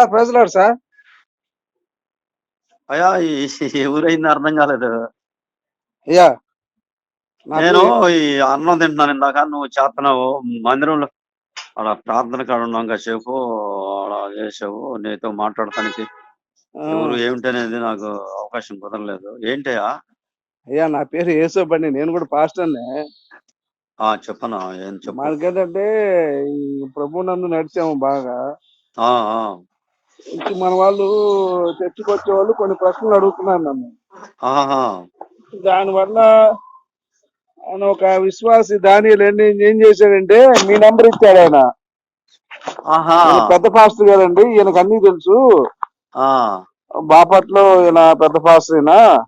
Sir ప్రజలాడు sir. అయ్యా ఊరైంది అర్థం కాలేదు. అయ్యా నేను ఈ అన్నం తింటున్నాను ఇందాక. నువ్వు చేస్తున్నావు. మందిరంలో అలా ప్రార్థన కాడ ఉన్నాం కాసేపు. అలా చేసావు. నీతో మాట్లాడటానికి ఎవరు ఏమిటనేది నాకు అవకాశం కుదరలేదు. ఏంటయ్యా? అయ్యా నా పేరు యేసో బండి నేను కూడా పాస్టర్నే ఆ చెప్పనా? ఏం చెప్పు? మనకేంటంటే ఈ ప్రభు నందు నడిచాము బాగా. ఆ, ఆ. ఇంక మన వాళ్ళు చర్చికి వాళ్ళు కొన్ని ప్రశ్నలు అడుగుతున్నారు నన్ను. ఆహా. దానివల్ల ఆయన ఒక విశ్వాసి దానియలు ఏం ఏం చేశాడంటే మీ నంబర్ ఇచ్చాడు ఆయన. పెద్ద పాస్టర్ గారండి ఈయనకు అన్ని తెలుసు. ఆ. బాపట్లో ఈయన పెద్ద పాస్టర్ ఈయన.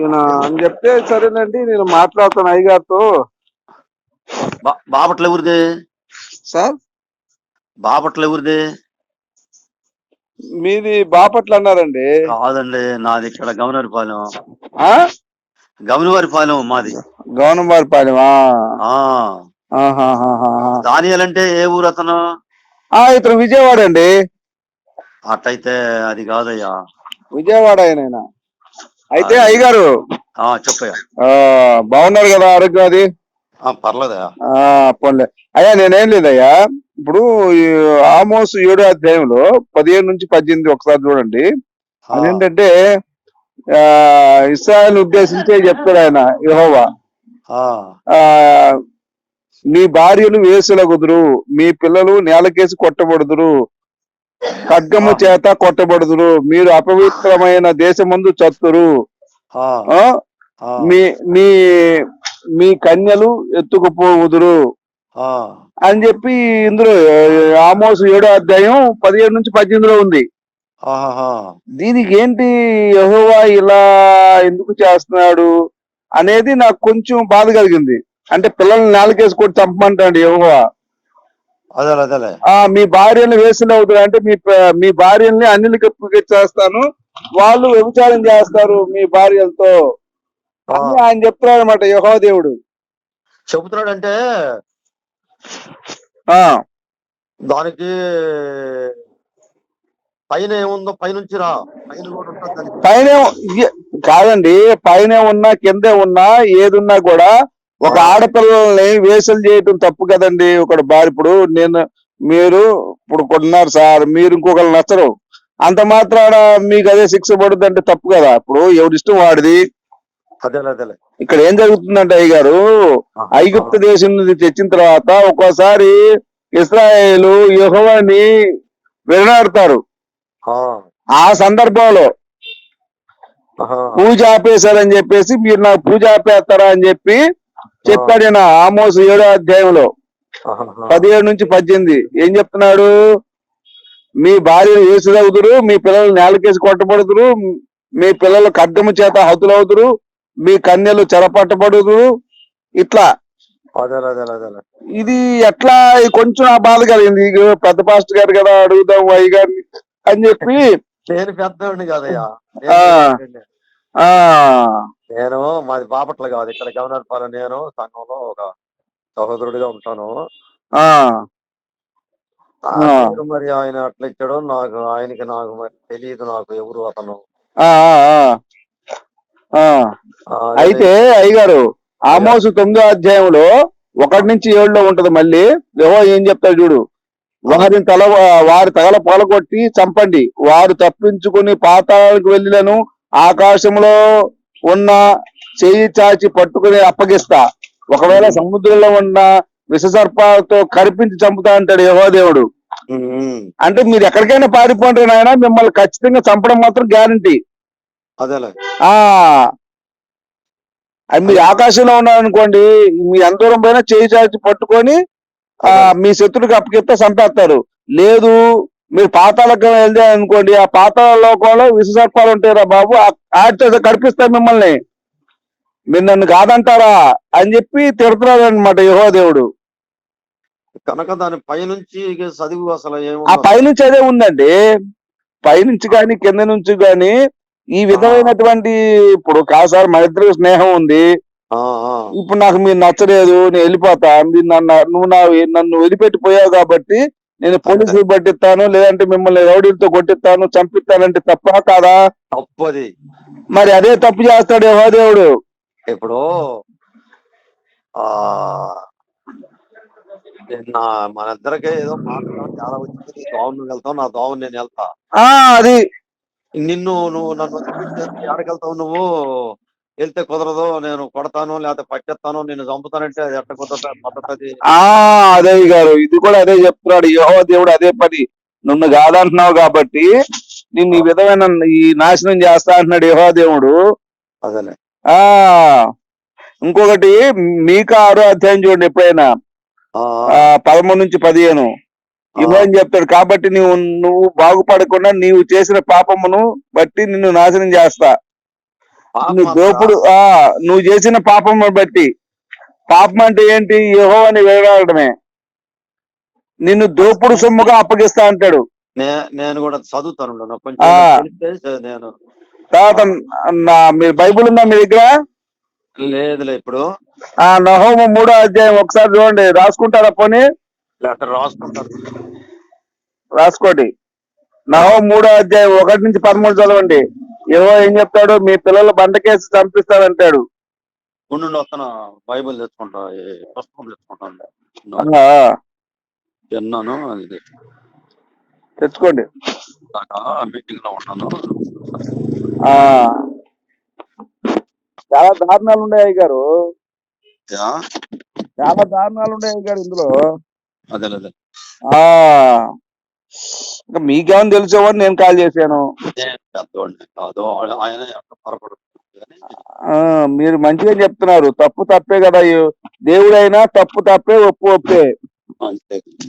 ఈయన అని చెప్తే సరేనండి నేను మాట్లాడతాను అయ్యగారితో. బా- బాపట్ల ఎవరిది? సార్? బాపట్ల ఎవరిది? మీది బాపట్ల అన్నారండి. కాదండి నాది ఇక్కడ గవర్నర్పాలెం. ఆ? గవర్నర్పాలెం మాది. ఆహాహాహా. దానియాల్ అంటే ఏ ఊరు అతను? ఆ ఇతను విజయవాడ అండి. అట్టయితే అది కాదయ్యా. విజయవాడ ఆయన. అయితే అయ్యగారు. ఆ చెప్పయ్యా. ఆ బాగున్నారు కదా ఆరోగ్యం అది? ఆ, పర్లేదయ్యా. ఆ పోన్లే. అయ్యా నేనేం లేదయ్యా. ఇప్పుడు ఆమోస్ ఏడో అధ్యాయంలో పదిహేను నుంచి పద్దెనిమిది ఒకసారి చూడండి. అదేంటంటే ఆ ఇస్రాయల్ ఉద్దేశించే చెప్తాడు ఆయన యెహోవా. మీ భార్యలు వేసులగుదురు మీ పిల్లలు నేలకేసి కొట్టబడుదురు ఖడ్గము చేత కొట్టబడుదురు మీరు అపవిత్రమైన దేశమందు చత్తురు. ఆ, ఆ? ఆ, మీ మీ మీ కన్యలు ఎత్తుకుపోవుదురు. ఆ, అని చెప్పి ఇందులో ఆమోస్ ఏడో అధ్యాయం పదిహేడు నుంచి పద్దెనిమిదిలో ఉంది. దీనికి ఏంటి యెహోవా ఇలా ఎందుకు చేస్తున్నాడు అనేది నాకు కొంచెం బాధ కలిగింది. అంటే పిల్లల్ని నేలకేసి కొట్టి చంపమంటాడు యెహోవా. మీ భార్యను వేసిన అవుతారు అంటే మీ మీ భార్యల్ని అన్నిలకి చేస్తాను వాళ్ళు వ్యభిచారం చేస్తారు మీ భార్యలతో. ఆయన చెప్తున్నాడు అనమాట యహో దేవుడు. చెబుతున్నాడంటే ఆ దానికి పైన ఏముందో పైనుంచి రా. పైన కూడా ఉంటుంది దానికి. పైన కాదండి పైన ఉన్నా కిందే ఉన్నా ఏదున్నా కూడా ఒక ఆడపిల్లల్ని వేసలు చేయటం తప్పు కదండి. ఒకడు బారి ఇప్పుడు నేను మీరు ఇప్పుడు కొన్నారు సార్ మీరు ఇంకొకరు నచ్చరు. అంత మాత్రాన మీకు అదే శిక్ష పడుతుంది అంటే తప్పు కదా. ఇప్పుడు ఎవరి ఇష్టం వాడిది? ఇక్కడ ఏం జరుగుతుందంటే అయ్య గారు ఐగుప్తు దేశం నుంచి తెచ్చిన తర్వాత ఒక్కోసారి ఇస్రాయేలు యెహోవాని విడనాడతారు ఆ, సందర్భంలో. పూజ ఆపేశారని చెప్పేసి మీరు నాకు పూజ ఆపేస్తారా అని చెప్పి చెప్పాడు ఈయన ఆమోసు ఏడో అధ్యాయంలో. పదిహేడు నుంచి పద్దెనిమిది. ఏం చెప్తున్నాడు? మీ భార్యను వేసుదవుదురు మీ పిల్లలు నేలకేసి కొట్టబడుదురు మీ పిల్లలు ఖడ్గము చేత హతులవుదురు మీ కన్యలు చెరపట్టబడుదురు ఇట్లా. ఇది ఎట్లా? కొంచెం ఆ బాధ కలిగింది. పెద్ద పాస్టర్ గారు కదా అడుగుదాం అయ్య గారిని అని చెప్పి. నేను పెద్దవాడిని కాదయ్యా. ఆ. నేను మాది బాపట్ల కాదు. ఇక్కడ గవర్నర్పాలెం నేను సంఘంలో ఒక సహోదరుడిగా ఉంటాను. మరి ఆయన అట్లా ఇచ్చాడో నాకు ఆయనకి నాకు మరి తెలియదు నాకు ఎవరు అతను. అయితే అయ్యగారు ఆమోసు తొమ్మిదో అధ్యాయంలో ఒకటి నుంచి ఏడులో ఉంటది మళ్ళీ. యెహోవా ఏం చెప్తాడు చూడు. వారిని తల వారి తగల పొలగొట్టి చంపండి. వారు తప్పించుకుని పాతాళానికి వెళ్ళినను ఆకాశంలో ఉన్న చెయ్యి చాచి పట్టుకుని అప్పగిస్తా. ఒకవేళ సముద్రంలో ఉన్న విషసర్పాలతో కరిపించి చంపుతా అంటాడు యెహోవా దేవుడు. ఉమ్, ఉమ్. అంటే మీరు ఎక్కడికైనా పారిపోండి నాయన మిమ్మల్ని ఖచ్చితంగా చంపడం మాత్రం గ్యారంటీ మీరు ఆకాశంలో ఉన్నారనుకోండి మీ ఎంత దూరం పైన చేయి చాచి పట్టుకొని ఆ మీ శత్రుడికి అప్పగిస్తే చంపేస్తారు. లేదు మీరు పాతాళకు వెళ్తే అనుకోండి ఆ పాతాళ లోకంలో విషసర్పాలు ఉంటాయి రా బాబు ఆడితో కడిపిస్తారు మిమ్మల్ని. మీరు నన్ను కాదంటారా అని చెప్పి తిడుతున్నాడు అనమాట యహో దేవుడు. కనుక దాని పైనుంచి చదువు అసలు ఆ పైనుంచి అదే ఉందండి. పైనుంచి కానీ కింద నుంచి కానీ ఈ విధమైనటువంటి ఇప్పుడు కాదు సార్ మన ఇద్దరు స్నేహం ఉంది. ఇప్పుడు నాకు మీరు నచ్చలేదు నేను వెళ్ళిపోతా మీరు నన్ను నువ్వు నా నన్ను వదిలిపెట్టి పోయావు కాబట్టి నేను పోలీసులు పట్టిస్తాను లేదంటే మిమ్మల్ని రౌడీలతో కొట్టిస్తాను చంపిస్తానంటే తప్ప కాదా? తప్పది. మరి అదే తప్పు చేస్తాడు యహోదేవుడు ఇప్పుడు ఆ నిన్న మన ఇద్దరికి ఏదో మాట్లాడడం చాలా వచ్చింది. నీ దోమ నువ్వు వెళ్తావు నా దోమ నేను వెళ్తా. ఆ అది నిన్ను నువ్వు నన్ను వెళ్తావు నువ్వు వెళ్తే కుదరదు. నేను కొడతాను లేకపోతే పట్టేస్తాను నిన్ను చంపుతానంటే అది ఎట్ట కుదరదు? అదే గారు. ఇది కూడా అదే చెప్తున్నాడు. యహో దేవుడు అదే పని. నిన్ను కాదంటున్నావు కాబట్టి నిన్ను ఈ విధమైన ఈ నాశనం చేస్తా అంటున్నాడు యహో దేవుడు. అదేలే. ఆ ఇంకొకటి మీకు ఆరో అధ్యాయం చూడండి ఎప్పుడైనా. పదమూడు నుంచి పదిహేను. ఇవ్వని చెప్తాడు కాబట్టి నువ్వు నువ్వు బాగుపడకుండా నీవు చేసిన పాపమును బట్టి నిన్ను నాశనం చేస్తా. నువ్వు దోపుడు ఆ నువ్వు చేసిన పాపము బట్టి. పాపం అంటే ఏంటి? యహో అని వేలాడమే నిన్ను దోపుడు సొమ్ముగా అప్పగిస్తా అంటాడు. నేను కూడా చదువుతాను నేను తర్వాత నా మీ బైబిల్ ఉందా మీ దగ్గర? లేదులే ఇప్పుడు. ఆ నహోము మూడో అధ్యాయం ఒకసారి చూడండి. రాసుకుంటారా పోనీ? లేకపోతే రాసుకుంటాను రాసుకోండి. నహో మూడో అధ్యాయం ఒకటి నుంచి పదమూడు చదవండి. ఏవో ఏం చెప్తాడు? మీ పిల్లల బండకేసి చంపిస్తాడంటాడు. ఉండు వస్తాను. బైబిల్ తెచ్చుకుంటా. పుస్తకం తెచ్చుకుంటాను ఆ, విన్నాను అది తెచ్చుకోండి. మీటింగ్లో ఉన్నాను. ఆ. చాలా దారుణాలు ఉన్నాయి గారు చాలా దారుణాలు ఉన్నాయి గారు ఇందులో. అదే అదే. మీకేమని తెలిసేవని నేను కాల్ చేశాను. మీరు మంచిగా చెప్తున్నారు. తప్పు తప్పే కదా దేవుడైనా తప్పు తప్పే ఒప్పు ఒప్పే.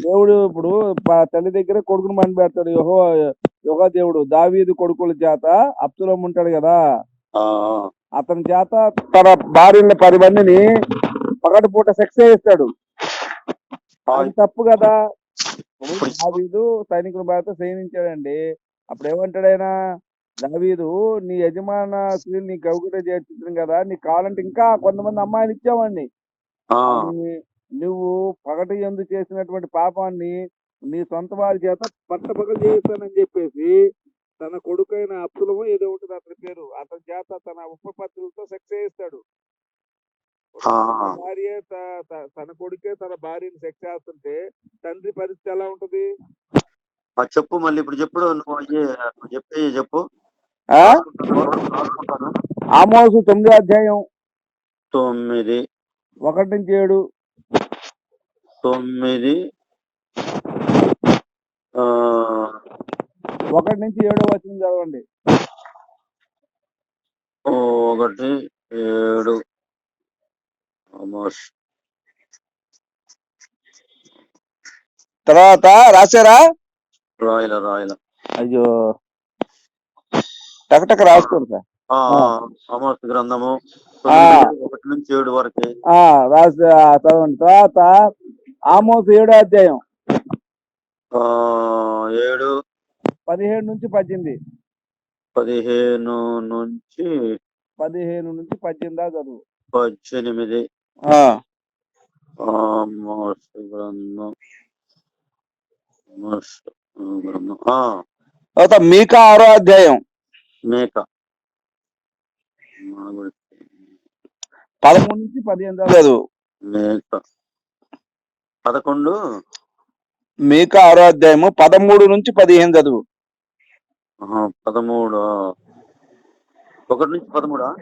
దేవుడు ఇప్పుడు తల్లి దగ్గర కొడుకుని మండి పెడతాడు. యోహో యోగా దేవుడు. దావీదు కొడుకుల చేత అప్సులం ఉంటాడు కదా. అతని చేత తన భార్యని పది మందిని పగటిపూట సెక్స్ చేయిస్తాడు అది తప్పు కదా. దావీదు సైనికుల భార్యతో సైనించాడండి అప్పుడు ఏమంటాడు ఆయన దావీదు నీ యజమాన స్త్రీ నీ గౌగుట చేర్చుతుంది కదా నీకు కావాలంటే ఇంకా కొంతమంది అమ్మాయిలు అని నువ్వు పగటి ఎందు చేసినటువంటి పాపాన్ని నీ సొంత వారి చేత పట్టపగలు చేయిస్తానని చెప్పేసి తన కొడుకైన అప్సులము ఏదో ఉంటుంది అతని పేరు అతని చేత తన ఉపపత్రులతో సెక్స్ చేయిస్తాడు. భార్య తన కొడుకే తన భార్యని సెక్స్ చేస్తుంటే తండ్రి పరిస్థితి ఎలా ఉంటది? చెప్పు మళ్ళీ ఇప్పుడు చెప్పు నువ్వు చెప్పి చెప్పు. ఆమోసు తొమ్మిదో అధ్యాయం. తొమ్మిది. ఒకటి నుంచి ఏడు. తొమ్మిది. ఆ, ఒకటి నుంచి ఏడో వచ్చిన చదవండి. ఒకటి ఏడు. తర్వాత రాశారా రాయల రాయల అయ్యో టకటక రాసుకోండి సార్. అమోస్ గ్రంథము ఒకటి నుంచి ఏడు వరకు రాసి చదవండి తర్వాత ఆమోసు ఏడో అధ్యాయం ఆ, ఏడు పదిహేడు నుంచి పద్దెనిమిది పదిహేను నుంచి పదిహేను నుంచి పద్దెనిమిది చదువు పద్దెనిమిది తర్వాత మీకా ఆరో అధ్యాయం? మేక. పదమూడు నుంచి పదిహేను దాకా. చదువు మేక. పదకొండు? మీకా ఆరో అధ్యాయము పదమూడు నుంచి పదిహేను చదువు. పదమూడు. ఒకటి నుంచి పదమూడా?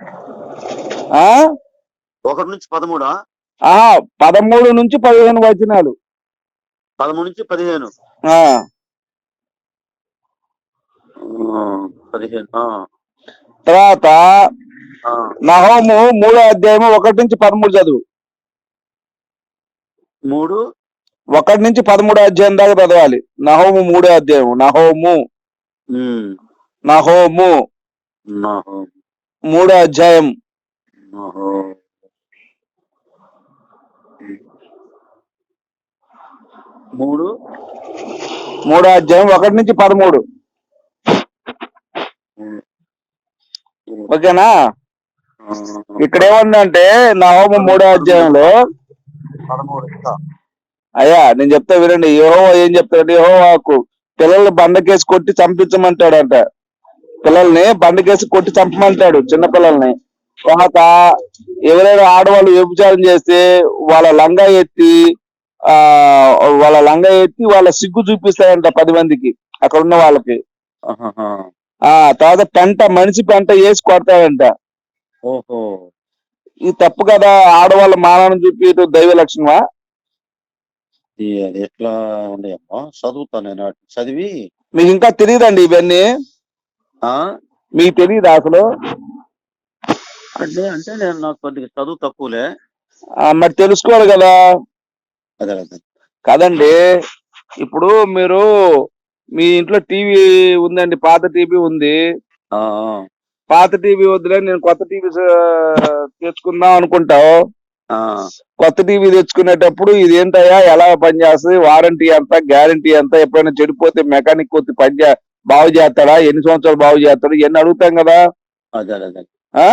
ఒకటి నుంచి పదమూడా? ఆ పదమూడు నుంచి పదిహేను వచనాలు. పదమూడు నుంచి పదిహేను. పదిహేను తర్వాత నహోము మూడో అధ్యాయము ఒకటి నుంచి పదమూడు చదువు. మూడు? ఒకటి నుంచి పదమూడో అధ్యాయం దాకా చదవాలి. నహోము మూడో అధ్యాయం నహోము. నహోము. నహో మూడో అధ్యాయం. మూడు. మూడో అధ్యాయం ఒకటి నుంచి పదమూడు. ఓకేనా? ఇక్కడ ఏముందంటే నహోము మూడో అధ్యాయంలో అయ్యా నేను చెప్తా వినండి. యహో ఏం చెప్తాడు? యహోవాకు పిల్లల్ని బండకేసి కొట్టి చంపించమంటాడంట. పిల్లల్ని బండకేసి కొట్టి చంపమంటాడు చిన్న పిల్లల్ని. తర్వాత ఎవరైనా ఆడవాళ్ళు వ్యభిచారం చేస్తే వాళ్ళ లంగా ఎత్తి ఆ వాళ్ళ లంగా ఎత్తి వాళ్ళ సిగ్గు చూపిస్తాడంట పది మందికి అక్కడ ఉన్న వాళ్ళకి. ఆ తర్వాత పెంట మనిషి పెంట వేసి కొడతాడంట. ఓహో. ఇది తప్పు కదా ఆడవాళ్ళ మానాన్ని చూపి ఇటు దైవ లక్షణమా అది ఎట్లా ఉండేమ్మా చదువుతా నేను చదివి? మీకు ఇంకా తెలియదండి ఇవన్నీ? ఆ? మీకు తెలియదు అసలు? అంటే అంటే నేను నాకు కొద్దిగా చదువు తక్కువలే. ఆ, మరి తెలుసుకోవాలి కదా. అదే అదే కదండి ఇప్పుడు మీరు మీ ఇంట్లో టీవీ ఉందండి పాత టీవీ ఉంది. ఆ, ఆ, పాత టీవీ వద్దులే నేను కొత్త టీవీ తెచ్చుకుందాం అనుకుంటావు ఆ, కొత్త టీవీ తెచ్చుకునేటప్పుడు ఇది ఏంటయ్యా ఎలా పనిచేస్తుంది వారంటీ ఎంత గ్యారంటీ ఎంత ఎప్పుడైనా చెడిపోతే మెకానిక్ కొద్ది పని చే- బాగు చేస్తాడా ఎన్ని సంవత్సరాలు బాగు చేస్తాడు ఇవన్నీ అడుగుతాం కదా. అదే అదే. ఆ?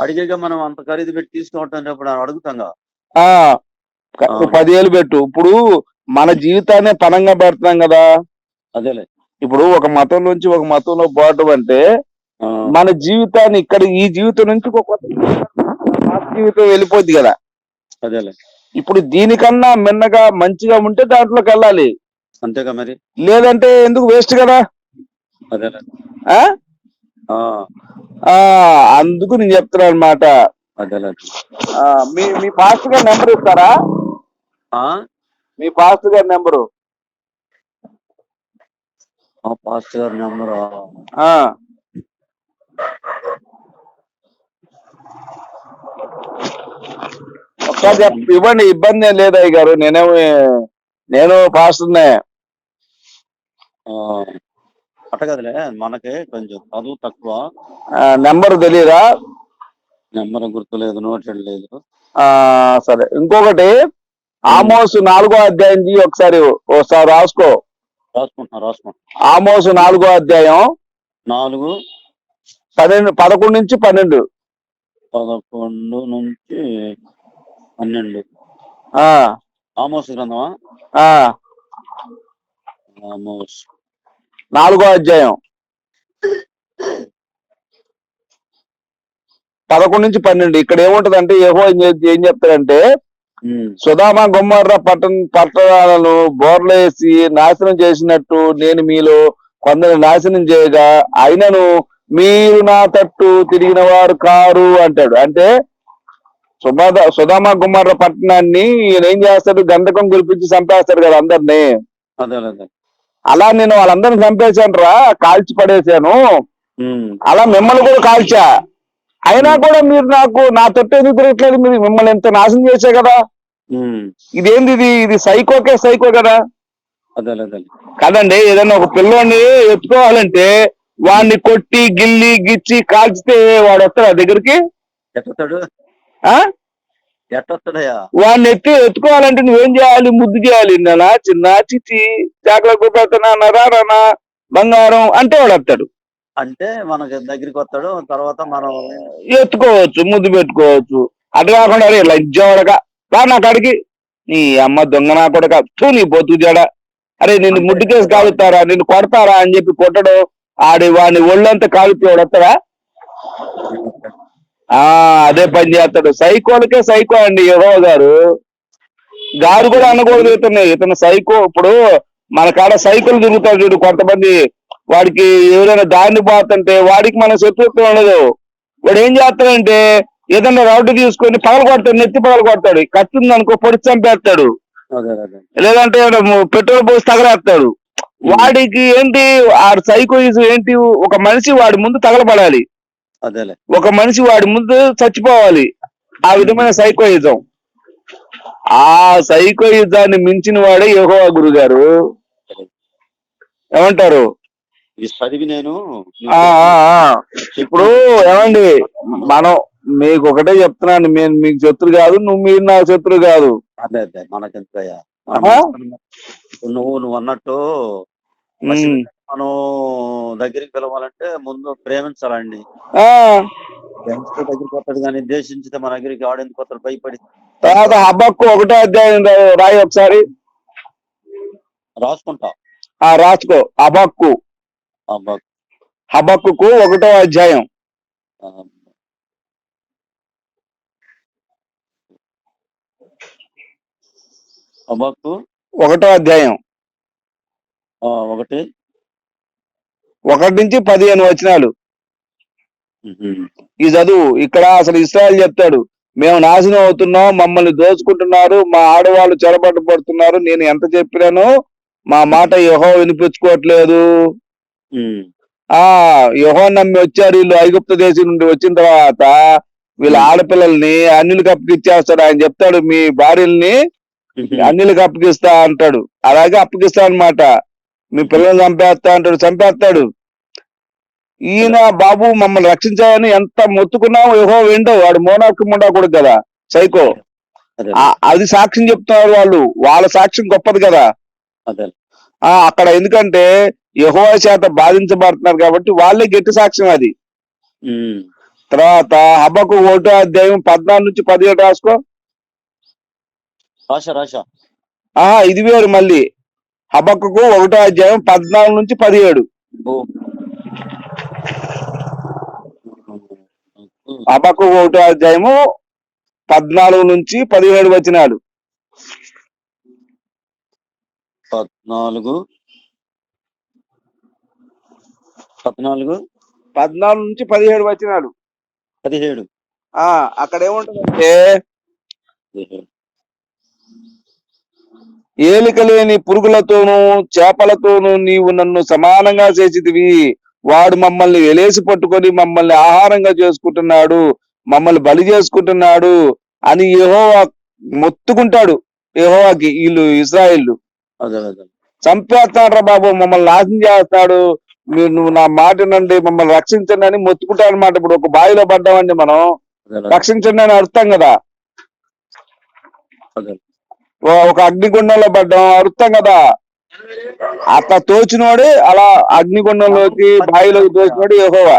అడిగాక మనం అంత ఖరీదు పెట్టి తీసుకోవటం ఇప్పుడు అడుగుతాం కదా. ఆ క- అవును. పదివేలు పెట్టు. ఇప్పుడు మన జీవితాన్ని పనంగా పెడుతున్నాం కదా. అదేలే. ఇప్పుడు ఒక మతం నుంచి ఒక మతంలో పోవటం అంటే మన జీవితాన్ని ఇక్కడ ఈ జీవితం నుంచి ఒక కొత్త జీవితం- వెళ్ళిపోద్ది కదా. అదేలే. ఇప్పుడు దీనికన్నా మిన్నగా మంచిగా ఉంటే దాంట్లోకి వెళ్ళాలి. అంతేగా మరి? లేదంటే ఎందుకు వేస్ట్ కదా? అదేలే. అందుకు నేను చెప్తున్నా అనమాట మీ మీ పాస్టర్ గారి నెంబర్ ఇస్తారా? ఆ, మీ పాస్టర్ గారి నెంబరు. పాస్టర్ గారి నెంబర్? చెప్ ఇవ్వండి ఇబ్బంది ఏం లేదు అయ్య గారు నేనేమి నేను పాస్టర్నే. అట్ట కదలే మనకి కొంచెం చదువు తక్కువ. నెంబర్ తెలియదా నెంబర్ గుర్తులేదు నోట్ లేదు. ఆ సరే. ఇంకొకటి ఆమోస్ నాలుగో అధ్యాయం ఒకసారి ఒకసారి రాసుకో. రాసుకుంటున్నా రాసుకుంటున్నా. ఆమోస్ నాలుగో అధ్యాయం నాలుగు. పన్నెండు పదకొండు నుంచి పన్నెండు. పదకొండు నుంచి పన్నెండు. ఆ. ఆమోస్ గ్రంథమా? ఆమోస్. నాలుగో అధ్యాయం. పదకొండు నుంచి పన్నెండు. ఇక్కడ ఏముంటదంటే ఏహో ఏం చెప్తారంటే సుధామ గుమ్మర్ర పట్టణ పట్టణాలను బోర్లేసి నాశనం చేసినట్టు నేను మీలో కొందరు నాశనం చేయగా అయినను మీరు నా తట్టు తిరిగిన వారు కారు అంటాడు. అంటే సుధామ సుధామ గుమ్మర్ర పట్టణాన్ని ఈయన ఏం చేస్తాడు? గంధకం గురిపించి చంపేస్తాడు కదా అందరినీ. అదే అదే. అలా నేను వాళ్ళందరిని చంపేశాను రా కాల్చి పడేశాను. అలా మిమ్మల్ని కూడా కాల్చా. అయినా కూడా మీరు నాకు నా తొట్టు ఎందుకు తిరగట్లేదు? మీరు మిమ్మల్ని ఎంత నాశనం చేశా కదా? ఇదేంది ఇది? ఇది సైకోకే సైకో కదా? కదండి ఏదైనా ఒక పిల్లోని ఎత్తుకోవాలంటే వాడిని కొట్టి గిల్లి గిచ్చి కాల్చితే వాడు వస్తాడు దగ్గరికి? వాడిని ఎత్తి ఎత్తుకోవాలంటే నువ్వేం చేయాలి? ముద్దు చేయాలి. నానా చిన్న చిచ్చి చాకల కుపెత్తనా నరానా బంగారం అంటే వాడు వస్తాడు. అంటే మనకి దగ్గరికి వస్తాడు. తర్వాత మనం ఎత్తుకోవచ్చు ముద్దు పెట్టుకోవచ్చు. అటు కాకుండా అరే లంచోడక రా నా కాడికి. నీ అమ్మ దొంగ నా కొడక. తూ నీ బొత్తు జడ. అరే నిన్ను ముడ్డుకేసి కాలుతారా నిన్ను కొడతారా అని చెప్పి కొట్టడం ఆడి వాడిని ఒళ్ళంతా కాలితే వాడు వస్తాడా? ఆ అదే పని చేస్తాడు. సైకోలకే సైకో అండి యహో గారు. గారు కూడా అనకూడదు ఇతను ఇతను సైకో. ఇప్పుడు మన కాడ సైకిల్ తిరుగుతాడు చూడు కొంతమంది. వాడికి ఎవరైనా దారిని పోతుంటే వాడికి మన శత్రుత్వం ఉండదు. వాడు ఏం చేస్తాడంటే ఏదైనా రౌడ్ తీసుకొని పగల కొడతాడు నెత్తి పగల కొడతాడు కత్తుంది అనుకో పొడి చంపేస్తాడు. లేదంటే పెట్రోల్ పోసి తగలేస్తాడు. వాడికి ఏంటి ఆ సైకోయిజం ఏంటి ఒక మనిషి వాడి ముందు తగలబడాలి. ఒక మనిషి వాడి ముందు చచ్చిపోవాలి. ఆ విధమైన సైకోయిజం. ఆ సైకోయిజాన్ని మించిన వాడే యెహోవా గురుగారు. ఏమంటారు? ఇది చదివి నేను. ఇప్పుడు ఏమండి? మనం మీకు ఒకటే చెప్తున్నాను నేను మీకు శత్రు కాదు నువ్వు మీరు నా శత్రు కాదు. అదే అదే. మనకెంతయ్యా ఆహా. నువ్వు నువ్వు అన్నట్టు. మనం దగ్గరికి పిలవాలంటే ముందు ప్రేమించాలండి. దగ్గరికి వస్తాడు కానీ దేశించితే మన దగ్గరికి ఆడేందుకు వస్తాడు? భయపడి తర్వాత హబక్కు ఒకటో అధ్యాయం రాయి ఒకసారి. రాసుకుంటా. ఆ రాసుకో. హబక్కు అబ్బా హబక్కుకు ఒకటో అధ్యాయం. ఒకటో అధ్యాయం. ఆ, ఒకటి. ఒకటి నుంచి పదిహేను వచనాలు. ఈ చదువు ఇక్కడ అసలు ఇస్రాయల్ చెప్తాడు మేము నాశనం అవుతున్నాం మమ్మల్ని దోచుకుంటున్నారు మా ఆడవాళ్ళు చెరబట్టు పడుతున్నారు నేను ఎంత చెప్పినాను మా మాట యహో వినిపించుకోవట్లేదు. ఆ యహో నమ్మి వచ్చారు వీళ్ళు ఐగుప్త దేశం నుండి వచ్చిన తర్వాత వీళ్ళ ఆడపిల్లల్ని అన్నిలకు అప్పగిచ్చేస్తాడు ఆయన చెప్తాడు మీ భార్యల్ని. అన్నిలకు అప్పగిస్తా అంటాడు అలాగే అప్పగిస్తా అన్నమాట మీ పిల్లల్ని చంపేస్తా అంటాడు చంపేస్తాడు. ఈయన బాబు మమ్మల్ని రక్షించాలని ఎంత మొత్తుకున్నామో యహో విండో వాడు మోనాకు ముండా కూడా కదా సైకో. అదే. సాక్ష్యం చెప్తున్నారు వాళ్ళు వాళ్ళ సాక్ష్యం గొప్పది కదా. ఆ అక్కడ ఎందుకంటే యహో చేత బాధించబడుతున్నారు కాబట్టి వాళ్ళే గట్టి సాక్ష్యం అది. తర్వాత హబ్బకు ఒకటో అధ్యాయం పద్నాలుగు నుంచి పదిహేడు రాసుకో. రాశా రాశా. ఆ ఇది వేరు మళ్ళీ. హబక్కుకు ఒకటో అధ్యాయం పద్నాలుగు నుంచి పదిహేడు. హబక్కు ఒకటో అధ్యాయము పద్నాలుగు నుంచి పదిహేడు వచనాలు. పద్నాలుగు. పద్నాలుగు? పద్నాలుగు నుంచి పదిహేడు వచనాలు. పదిహేడు. ఆ అక్కడ ఏముంటుందంటే పదిహేడు ఏలిక లేని పురుగులతోనూ చేపలతోనూ నీవు నన్ను సమానంగా చేసిదివి వాడు మమ్మల్ని వెలేసి పట్టుకొని మమ్మల్ని ఆహారంగా చేసుకుంటున్నాడు మమ్మల్ని బలి చేసుకుంటున్నాడు అని యెహోవా మొత్తుకుంటాడు. యెహోవాకి వీళ్ళు అదే చంపేస్తాడు బాబు మమ్మల్ని నాశనం చేస్తాడు. మీరు నువ్వు నా మాట నుండి మమ్మల్ని రక్షించండి అని మొత్తుకుంటాడు అనమాట ఇప్పుడు ఒక బావిలో పడ్డామండి మనం. రక్షించండి అని అర్థం కదా? ఒక అగ్నిగుండంలో పడ్డాం అర్థం కదా. అట్లా తోచినోడే అలా అగ్నిగుండంలోకి బావిలోకి తోచినోడు యెహోవా.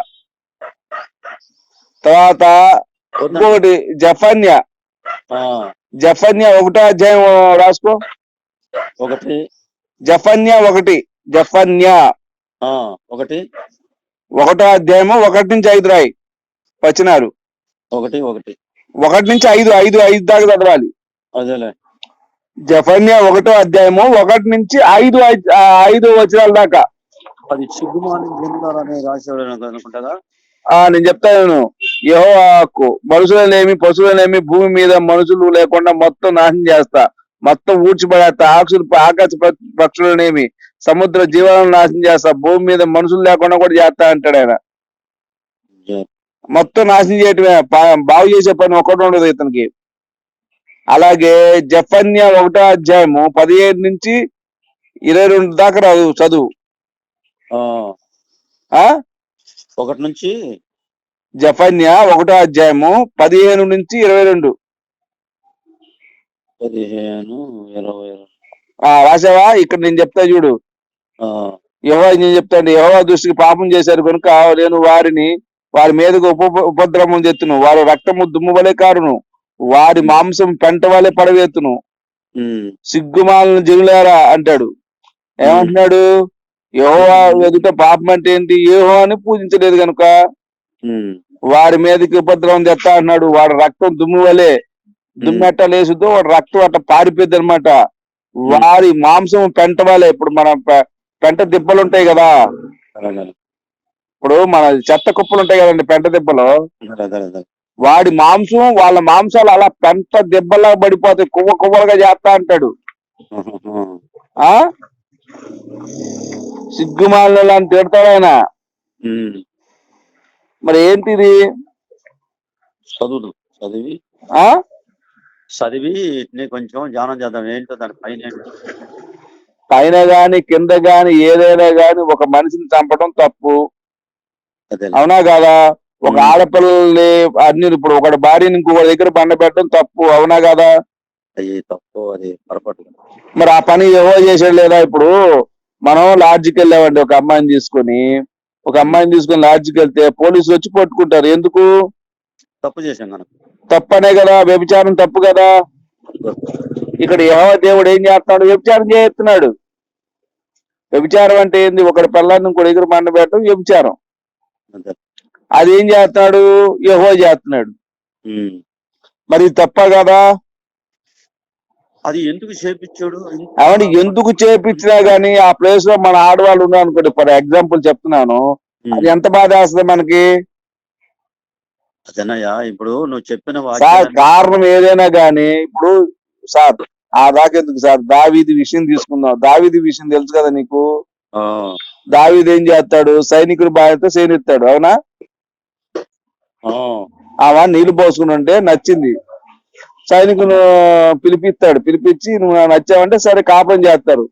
తర్వాత ఇంకొకటి జఫన్య. జఫన్య ఒకటో అధ్యాయం రాసుకో. ఒకటి. జఫన్య ఒకటి జఫన్య. ఒకటి. ఒకటో అధ్యాయము ఒకటి నుంచి ఐదు రాయి. వచ్చినారు ఒకటి ఒకటి. ఒకటి నుంచి ఐదు ఐదు ఐదు దాకా చదవాలి. అదేలే. జఫన్య ఒకటో అధ్యాయము ఒకటి నుంచి ఐదు ఐదు వచనాల దాకా. అది సిగ్గుమాని రాశాడు అనుకుంటా ఆ నేను చెప్తాను. యెహోవాకు మనుషులనేమి పశువులనేమి భూమి మీద మనుషులు లేకుండా మొత్తం నాశనం చేస్తా. మొత్తం ఊడ్చిపడేస్తా. ఆకులు ఆకాశ పక్షులనేమి సముద్ర జీవాలను నాశనం చేస్తా. భూమి మీద మనుషులు లేకుండా కూడా చేస్తా అంటాడు ఆయన. మొత్తం నాశనం చేయటమే. బాగు చేసే పని ఒకటి ఉండదు ఇతనికి. అలాగే జఫన్య ఒకటో అధ్యాయము పదిహేడు నుంచి ఇరవై రెండు దాకా రాదు చదువు. ఒకటి నుంచి? జఫన్య ఒకటో అధ్యాయము పదిహేను నుంచి ఇరవై రెండు. పదిహేను ఇరవై రాసావా? ఇక్కడ నేను చెప్తా చూడు. యెహోవా నేను చెప్తాను యెహోవా దృష్టికి పాపం చేశారు కనుక నేను వారిని వారి మీదకు ఉప ఉపద్రవం తెత్తును వారి రక్తము దుమ్ము వలె కారును. వారి మాంసం పెంట వలె పడవేతును. సిగ్గుమాలను జనులారా అంటాడు. ఏమంటున్నాడు? యెహోవా ఎదుట పాపం అంటే ఏంటి? ఏహో అని పూజించలేదు కనుక వారి మీదకి ఉపద్రవం తెస్తా అన్నాడు వాడి రక్తం దుమ్ము వలె దుమ్ము ఎట్ట లేసుతో వాడి రక్తం అట్ట పారిపోద్ది అనమాట వారి మాంసం పెంట వలె ఇప్పుడు మన పెంట దిబ్బలు ఉంటాయి కదా. ఇప్పుడు మన చెత్త కుప్పలు ఉంటాయి కదండి పెంట దిబ్బలు. వాడి మాంసం వాళ్ళ మాంసాలు అలా పెంట దిబ్బలా పడిపోతాయి కువ్వ కువ్వలుగా చేస్తా అంటాడు. ఆ? సిగ్గుమాలను అని తిడతాడు ఆయన. మరి ఏంటిది? చదువు చదివి. ఆ? చదివి కొంచెం ధ్యానం చేద్దాం. ఏంటో దాని పైన. పైన గాని కింద గాని ఏదైనా గాని ఒక మనిషిని చంపడం తప్పు. అదే అవునా కాదా? ఒక. ఆడపిల్లల్ని అన్ని ఇప్పుడు ఒకటి భార్యని ఇంకొకటి దగ్గర బండ పెట్టడం తప్పు అవునా కాదా? అది తప్పు అది పొరపాటు. మరి ఆ పని ఏవో చేసాడు లేదా ఇప్పుడు? మనం లాడ్జికి వెళ్ళామండి ఒక అమ్మాయిని తీసుకొని. ఒక అమ్మాయిని తీసుకొని లాడ్జికి వెళ్తే పోలీసులు వచ్చి పట్టుకుంటారు. ఎందుకు? తప్పు చేశాం కనుక తప్పనే కదా వ్యభిచారం తప్పు కదా. ఇక్కడ యెహోవా దేవుడు ఏం చేస్తున్నాడు? వ్యభిచారం చేస్తున్నాడు. వ్యభిచారం అంటే ఏంది? ఒకటి పిల్లాన్ని ఇంకోటి ఎగురు మండ పెట్టడం వ్యభిచారం. అంతే. అది ఏం చేస్తున్నాడు. యహో చేస్తున్నాడు. మరి తప్ప కదా? అది ఎందుకు చేపించాడు? అవన్నీ ఎందుకు చేపించినా గానీ ఆ ప్లేస్లో మన ఆడవాళ్ళు ఉన్నారు అనుకోండి. ఫర్ ఎగ్జాంపుల్ చెప్తున్నాను. అది ఎంత బాధ వేస్తుంది మనకి? అదేనయ్యా ఇప్పుడు నువ్వు చెప్పిన సార్ కారణం ఏదైనా గానీ ఇప్పుడు సార్ ఆ దాకెందుకు సార్? దావీది విషయం తీసుకుందాం. దావీది విషయం తెలుసు కదా నీకు? దావీది ఏం చేస్తాడు? సైనికుడు బాధ్యత సేనిస్తాడు అవునా? ఆమె నీళ్ళు పోసుకుని ఉంటే నచ్చింది. సైనికును పిలిపిస్తాడు. పిలిపించి నువ్వు నచ్చావంటే సరే కాపురం చేస్తారు.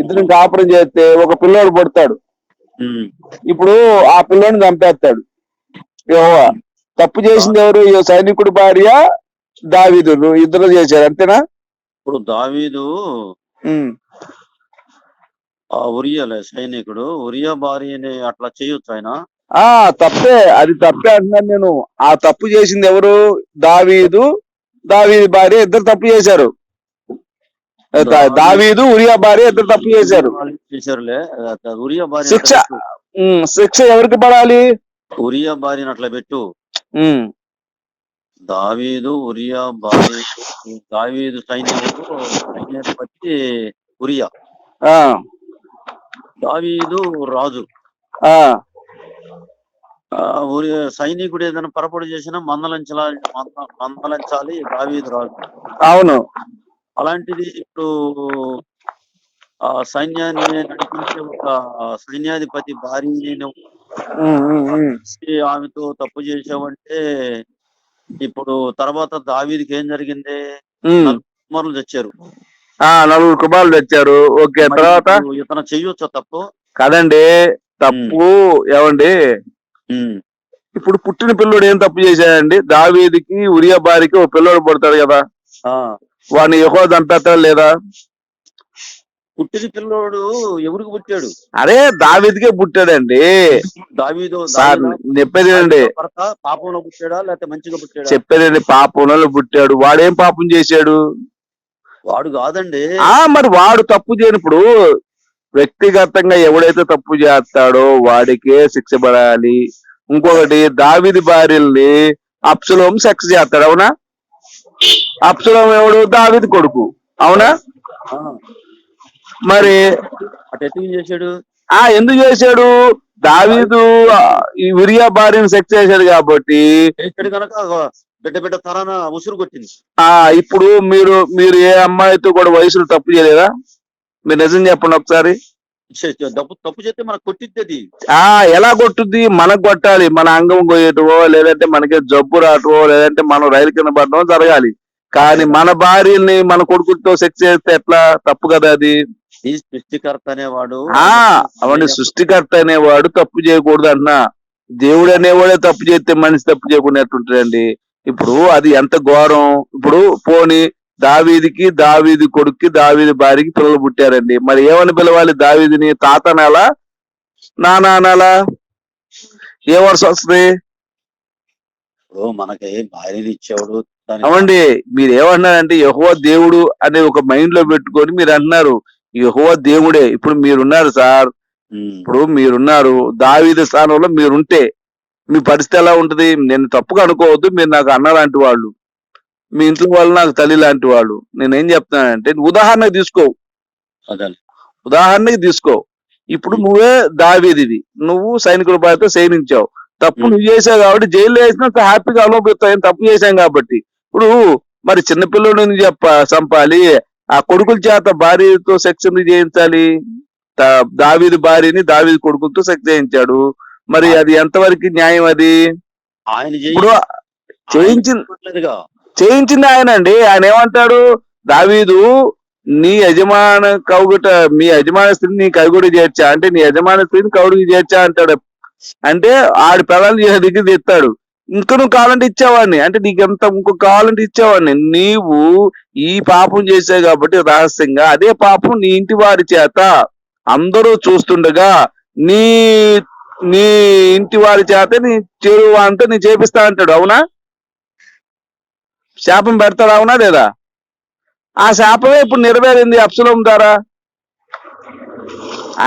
ఇద్దరు కాపురం చేస్తే ఒక పిల్లోడు పుడతాడు. ఇప్పుడు ఆ పిల్లోని చంపేస్తాడు. యెహోవా తప్పు చేసింది ఎవరు? సైనికుడి భార్య దావీదు ఇద్దరు చేశారు. అంతేనా? ఇప్పుడు దావీదు. ఆ ఉరియలే సైనికుడు ఉరియా భార్యని అట్లా చేయొచ్చు ఆయన. ఆ తప్పే. అది తప్పే అంటున్నాను నేను. ఆ తప్పు చేసింది ఎవరు? దావీదు. దావీదు భార్య ఇద్దరు తప్పు చేశారు. దావీదు ఉరియా భార్య ఇద్దరు తప్పు చేశారు. శిక్ష. శిక్ష ఎవరికి పడాలి? ఉరియా భార్యని అట్లా పెట్టు. దావీదు ఉరియా భార్య దావీదు సైన్యాధిపతి ఉరియా. దావీదు రాజు. ఉరి సైనికుడు ఏదైనా పొరపాటు చేసినా మందలించాల మంద- మందలించాలి దావీదు రాజు. అవును. అలాంటిది ఇప్పుడు ఆ సైన్యాన్ని నడిపించే ఒక సైన్యాధిపతి ఉమ్, ఉమ్. ఆమెతో తప్పు చేసావంటే ఇప్పుడు తర్వాత దావీదికి ఏం జరిగింది. కుమారులు తెచ్చారు ఆ నలుగురు కుమారులు తెచ్చారు ఓకే తర్వాత? ఇతను చెయ్యొచ్చా తప్పు? కదండి తప్పు ఏమండి? ఇప్పుడు పుట్టిన పిల్లోడు ఏం తప్పు చేశాడండి? దావీదికి ఉరియా భార్యకి ఒక పిల్లోడు పుడతాడు కదా? వాడిని ఎక్కువ చంపేస్తాడు లేదా? పుట్టిన పిల్లోడు ఎవరికి పుట్టాడు? అరే దావీదికే పుట్టాడండి. దావీదు సార్ దావీదు? చెప్పేది అండి భర్త పాపంలో పుట్టాడా లేకపోతే మంచిగా పుట్టాడా? చెప్పేదండి పాపంలో పుట్టాడు. వాడేం పాపం చేశాడు? వాడు కాదండి. ఆ మరి వాడు తప్పు చేయనప్పుడు వ్యక్తిగతంగా ఎవడైతే తప్పు చేస్తాడో వాడికే శిక్ష పడాలి. ఇంకొకటి దావిది భార్యల్ని అప్సులోం సెక్స్ చేస్తాడు అవునా? అప్సులోం ఎవడు? దావిది కొడుకు అవునా? మరి చేశాడు? ఆ ఎందుకు చేశాడు? దావీదు ఈ ఉరియా భార్యను సెక్స్ చేశాడు కాబట్టి బిడ్డ బిడ్డ తరాన ఉసురు కొట్టింది. ఆ ఇప్పుడు మీరు మీరు ఏ అమ్మాయితో కూడా వయసులో తప్పు చేయలేదా? మీరు నిజం చెప్పండి ఒకసారి. తప్పు తప్పు చేస్తే మనకు కొట్టిద్ది ఆ ఎలా కొట్టుద్ది? మనకు కొట్టాలి. మన అంగం కొయ్యటమో లేదంటే మనకి జబ్బు రావటమో లేదంటే మనం రైలు కింద పడటమో జరగాలి. కానీ మన భార్యని మన కొడుకులతో సెక్స్ చేస్తే ఎట్లా? తప్పు కదా అది. ఈ సృష్టికర్త అనేవాడు ఆ అవన్నీ సృష్టికర్త అనేవాడు తప్పు చేయకూడదు అంటున్నా. దేవుడు అనేవాడే తప్పు చేస్తే మనిషి తప్పు చేయకుండా ఎట్లుంటాడండి ఇప్పుడు అది ఎంత ఘోరం. ఇప్పుడు పోని దావీదికి దావీది కొడుక్కి దావీది భార్యకి పిల్లలు పుట్టారండి. మరి ఏమని పిలవాలి దావీదిని? తాత అనాలా నాన్న అనాలా ఏ వరుస వస్తుంది? ఇప్పుడు మనకి భార్యని ఇచ్చేవాడు అవండి మీరు ఏమన్నారంటే యహోవ దేవుడు అనే ఒక మైండ్లో పెట్టుకొని మీరు అంటున్నారు. యహోవ దేవుడే ఇప్పుడు మీరున్నారు సార్. ఇప్పుడు మీరున్నారు. దావీదు స్థానంలో మీరుంటే మీ పరిస్థితి ఎలా ఉంటది? నేను తప్పుగా అనుకోవద్దు మీరు నాకు అన్న లాంటి వాళ్ళు. మీ ఇంట్లో వాళ్ళు నాకు తల్లి లాంటి వాళ్ళు. నేనేం చెప్తున్నానంటే ఉదాహరణకు తీసుకో. ఉదాహరణకి తీసుకో. ఇప్పుడు నువ్వే దావీదివి. నువ్వు సైనికుల బాధ్యత సైనించావు తప్పు నువ్వు చేసావు కాబట్టి జైల్లో వేసినంత హ్యాపీగా అనుభవిస్తావు తప్పు చేశాం కాబట్టి. ఇప్పుడు మరి చిన్నపిల్లడిని చెప్ప చంపాలి? ఆ కొడుకుల చేత భార్యతో సెక్స్ ఎందుకు చేయించాలి? దావీదు భార్యని దావీదు కొడుకులతో సెక్స్ చేయించాడు. మరి అది ఎంతవరకు న్యాయం అది? ఆయన ఇప్పుడు చేయలేదుగా చేయించింది ఆయన అండి ఆయన ఏమంటాడు? దావీదు నీ యజమాన కౌగుట మీ యజమాని స్త్రీని నీ కవిగుడి చేర్చా. అంటే నీ యజమాని స్త్రీని కౌడికి చేర్చా అంటాడు. అంటే ఆడి పిల్లల్ని చేసే దగ్గర తెస్తాడు ఇంకా నువ్వు కావాలంటే ఇచ్చేవాడిని. అంటే నీకు ఎంత ఇంకో కావాలంటే ఇచ్చేవాడిని. నీవు ఈ పాపం చేసావు కాబట్టి రహస్యంగా అదే పాపం నీ ఇంటి వారి చేత అందరూ చూస్తుండగా నీ నీ ఇంటి వారి చేత నీ చెరువు అంతా నీ చేపిస్తా అంటాడు. అవునా? శాపం పెడతాడు అవునా లేదా? ఆ శాపమే ఇప్పుడు నెరవేరింది అప్సలం ద్వారా.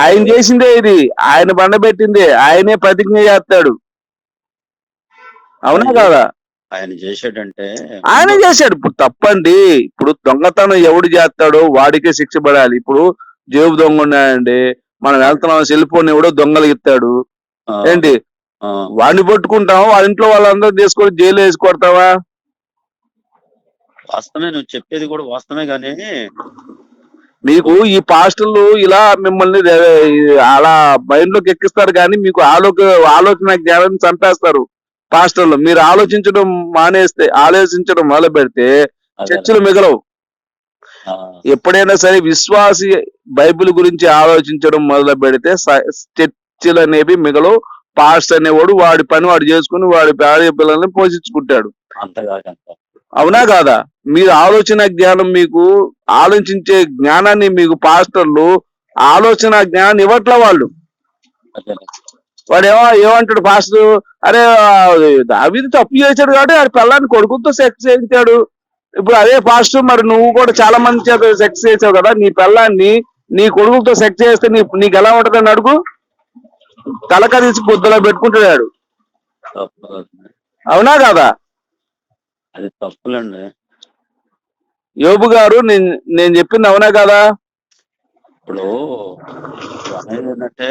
ఆయన చేసిందే ఇది. ఆయన బండబెట్టిందే. ఆయనే ప్రతిజ్ఞ చేస్తాడు. అవునా కాదా? ఆయన చేసాడంటే ఆయన చేశాడు. ఇప్పుడు తప్పండి. ఇప్పుడు దొంగతనం ఎవడు చేస్తాడో వాడికే శిక్ష పడాలి. ఇప్పుడు జేబు దొంగ ఉన్నాయండి మనం వెళ్తున్నాం సెల్ ఫోన్ ఎవడో దొంగలు ఇస్తాడు. ఏంటి? వాడిని పట్టుకుంటాం వాళ్ళ ఇంట్లో వాళ్ళందరూ తీసుకొని జైలు వేసి కొడతావా వాస్తవమే నువ్వు చెప్పేది కూడా వాస్తవమే కానీ మీకు ఈ పాస్టర్లు ఇలా మిమ్మల్ని అలా మైండ్లోకి ఎక్కిస్తారు కానీ మీకు ఆలోక ఆలోచన జ్ఞానం చంపేస్తారు పాస్టర్లు. మీరు ఆలోచించడం మానేస్తే ఆలోచించడం మొదలు పెడితే చర్చలు మిగలవు. ఎప్పుడైనా సరే విశ్వాసి బైబిల్ గురించి ఆలోచించడం మొదలు పెడితే చర్చలు అనేవి మిగలవు. పాస్ట్ అనేవాడు వాడి పని వాడు చేసుకుని వాడి భార్య పిల్లల్ని పోషించుకుంటాడు. అంతేకాకంత అవునా కాదా? మీరు ఆలోచన జ్ఞానం మీకు ఆలోచించే జ్ఞానాన్ని మీకు పాస్టర్లు ఆలోచన జ్ఞానం ఇవ్వట్ల వాళ్ళు. వాడు ఏమో ఏమంటాడు పాస్టర్? అరే దావిది తప్పు చేశాడు కాబట్టి వాడి పిల్లాన్ని కొడుకుతో సెక్స్ చేయించాడు. ఇప్పుడు అదే పాస్టర్ మరి నువ్వు కూడా చాలా మంది చేత సెక్స్ చేసావు కదా నీ పిల్లాన్ని నీ కొడుకుతో సెక్స్ చేస్తే నీ నీకు ఎలా ఉంటదని అడుగు. తలక తీసి బుద్ధలో పెట్టుకుంటాడు అవునా కాదా? అది తప్పులండి. యోబు గారు నేను నేను చెప్పింది అవునా కదా? ఇప్పుడు అనేది ఏంటంటే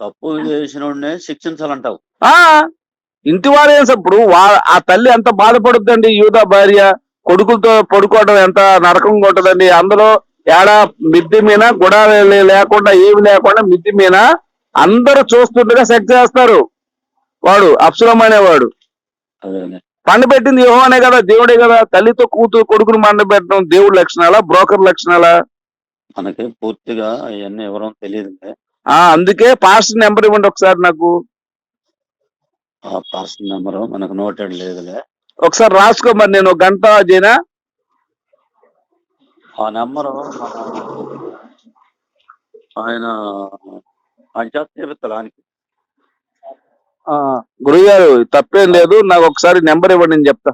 తప్పు చేసిన శిక్షించాలంటావు. ఆ! ఇంటి వారు ఇప్పుడు వా- ఆ తల్లి ఎంత బాధపడుద్దండి యూదా భార్య కొడుకులతో పడుకోవడం ఎంత నరకంగా ఉంటదండి అందులో ఏడా మిద్ది మీద గుడాలు లేకుండా ఏమి లేకుండా మిద్ది మీద అందరూ చూస్తుండగా సెక్స్ చేస్తారు. వాడు అప్సులం అనేవాడు. అదే పండ పెట్టింది యోహోనే కదా దేవుడే కదా. తల్లితో కూతురు కొడుకును మండ పెట్టడం దేవుడి లక్షణాలా బ్రోకర్ లక్షణాలా? మనకి పూర్తిగా అవన్నీ ఎవరో తెలియదు ఆ అందుకే పాస్టర్ నెంబర్ ఇవ్వండి ఒకసారి నాకు. ఆ పర్సన్ నెంబర్ మనకు నోటెడ్ లేదులే. ఒకసారి రాసుకో మరి నేను ఒక గంట చేయనా ఆ నెంబరు ఆయన పంచాయతీ చెప్తాడానికి గురుగారు తప్పేం లేదు. నాకు ఒకసారి నెంబర్ ఇవ్వండి నేను చెప్తా.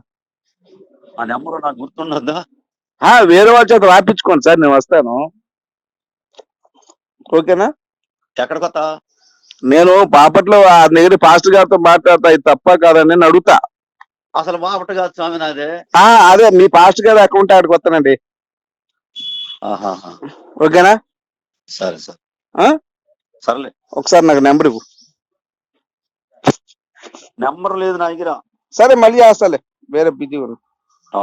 ఆ నెంబర్ నాకు గుర్తుండద్దా? వేరే వాళ్ళ చేత రాపించుకోండి సార్ నేను వస్తాను. ఓకేనా? ఎక్కడ కొత్త? నేను బాపట్లో ఆ దగ్గర పాస్టర్ గారితో మాట్లాడతా ఇది తప్ప కాదని నేను అడుగుతా. అసలు బాపట కాదు స్వామి నాదే. అదే మీ పాస్టర్ గారి అకౌంట్ ఆడికి వస్తానండి. ఓకేనా? సరే సరే? సర్లే. ఒకసారి నాకు నెంబర్ ఇవ్వు. నెంబర్ లేదు నా దగ్గర సరే మళ్ళీ చేస్తాలే వేరే బిజీ ఆ,